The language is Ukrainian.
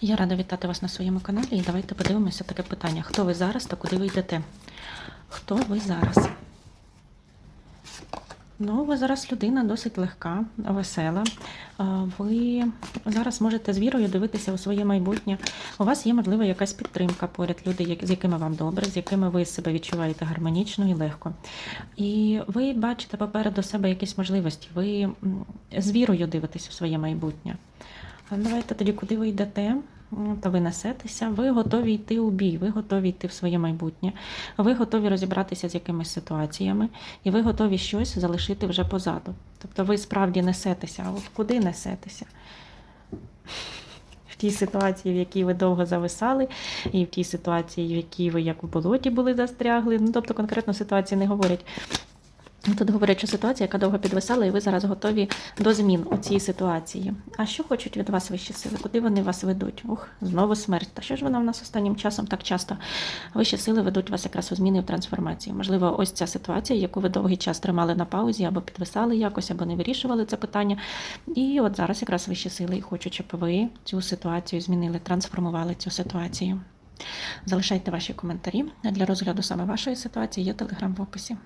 Я рада вітати вас на своєму каналі. І давайте подивимося таке питання: хто ви зараз та куди ви йдете? Хто ви зараз? Ну, ви зараз людина досить легка, весела. Ви зараз можете з вірою дивитися у своє майбутнє. У вас є, можливо, якась підтримка поряд, люди, з якими вам добре, з якими ви себе відчуваєте гармонічно і легко. І ви бачите попереду себе якісь можливості. Ви з вірою дивитесь у своє майбутнє. Давайте тоді, куди ви йдете, то ви несетеся, ви готові йти у бій, ви готові йти в своє майбутнє, ви готові розібратися з якимись ситуаціями, і ви готові щось залишити вже позаду. Тобто ви справді несетеся, а от куди несетеся? В тій ситуації, в якій ви довго зависали, і в тій ситуації, в якій ви як у болоті були застрягли. Ну, тобто конкретно ситуації не говорять. Тут говорять, що ситуація, яка довго підвисала, і ви зараз готові до змін у цій ситуації. А що хочуть від вас вищі сили? Куди вони вас ведуть? Ух, знову смерть. Та що ж вона в нас останнім часом так часто? Вищі сили ведуть вас якраз у зміни в трансформацію. Можливо, ось ця ситуація, яку ви довгий час тримали на паузі, або підвисали якось, або не вирішували це питання. І от зараз якраз вищі сили і хочуть, щоб ви цю ситуацію змінили, трансформували цю ситуацію. Залишайте ваші коментарі. Для розгляду саме вашої ситуації є телеграм в описі.